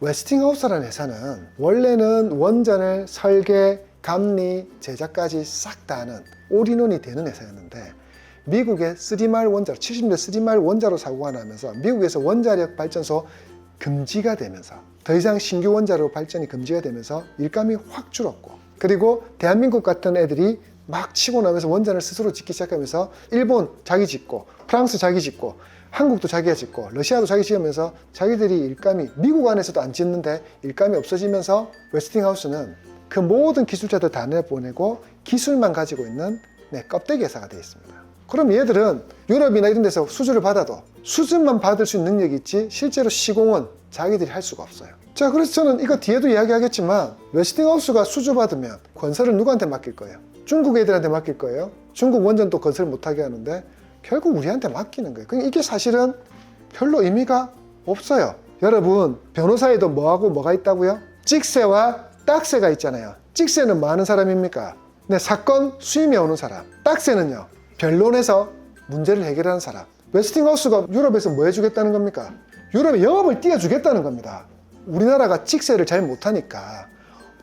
웨스팅하우스라는 회사는 원래는 원전을 설계, 감리, 제작까지 싹 다 하는 올인원이 되는 회사였는데 미국의 3말 원자로 70년대 3말 원자로 사고가 나면서 미국에서 원자력 발전소 금지가 되면서 더 이상 신규 원자로 발전이 금지가 되면서 일감이 확 줄었고 그리고 대한민국 같은 애들이 막 치고 나면서 원전을 스스로 짓기 시작하면서 일본 자기 짓고 프랑스 자기 짓고 한국도 자기가 짓고 러시아도 자기 지으면서 자기들이 일감이 미국 안에서도 안 짓는데 일감이 없어지면서 웨스팅하우스는 그 모든 기술자들 다 내보내고 기술만 가지고 있는 네, 껍데기 회사가 되어 있습니다. 그럼 얘들은 유럽이나 이런 데서 수주를 받아도 수준만 받을 수 있는 능력이 있지 실제로 시공은 자기들이 할 수가 없어요. 자, 그래서 저는 이거 뒤에도 이야기하겠지만 웨스팅하우스가 수주 받으면 건설을 누구한테 맡길 거예요? 중국 애들한테 맡길 거예요. 중국 원전 도 건설 못하게 하는데 결국 우리한테 맡기는 거예요. 그러니까 이게 사실은 별로 의미가 없어요. 여러분 변호사에도 뭐하고 뭐가 있다고요? 찍새와 딱새가 있잖아요. 찍새는 뭐 하는 사람입니까? 네, 사건 수임에 오는 사람. 딱새는요. 변론에서 문제를 해결하는 사람. 웨스팅하우스가 유럽에서 뭐 해주겠다는 겁니까? 유럽에 영업을 띄워주겠다는 겁니다. 우리나라가 찍새를 잘 못하니까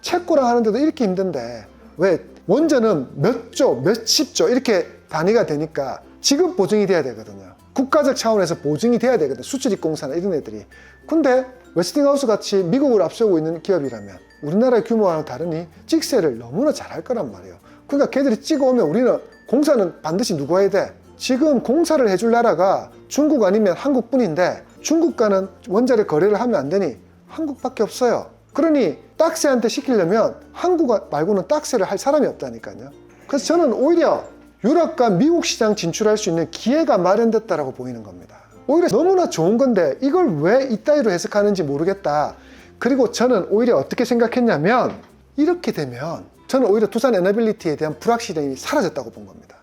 채권랑 하는데도 이렇게 힘든데 왜 원전은 몇 조, 몇십 조 이렇게 단위가 되니까 지급 보증이 돼야 되거든요. 국가적 차원에서 보증이 돼야 되거든. 수출입공사나 이런 애들이. 근데 웨스팅하우스 같이 미국을 앞세우고 있는 기업이라면 우리나라의 규모와는 다르니 찍새를 너무나 잘할 거란 말이에요. 그러니까 걔들이 찍어오면 우리는 공사는 반드시 누구 해야 돼? 지금 공사를 해줄 나라가 중국 아니면 한국뿐인데 중국과는 원자력 거래를 하면 안 되니 한국밖에 없어요. 그러니 딱새한테 시키려면 한국 말고는 딱새를 할 사람이 없다니까요. 그래서 저는 오히려 유럽과 미국 시장 진출할 수 있는 기회가 마련됐다라고 보이는 겁니다. 오히려 너무나 좋은 건데 이걸 왜 이따위로 해석하는지 모르겠다. 그리고 저는 오히려 어떻게 생각했냐면 이렇게 되면 저는 오히려 두산 에너빌리티에 대한 불확실함이 사라졌다고 본 겁니다.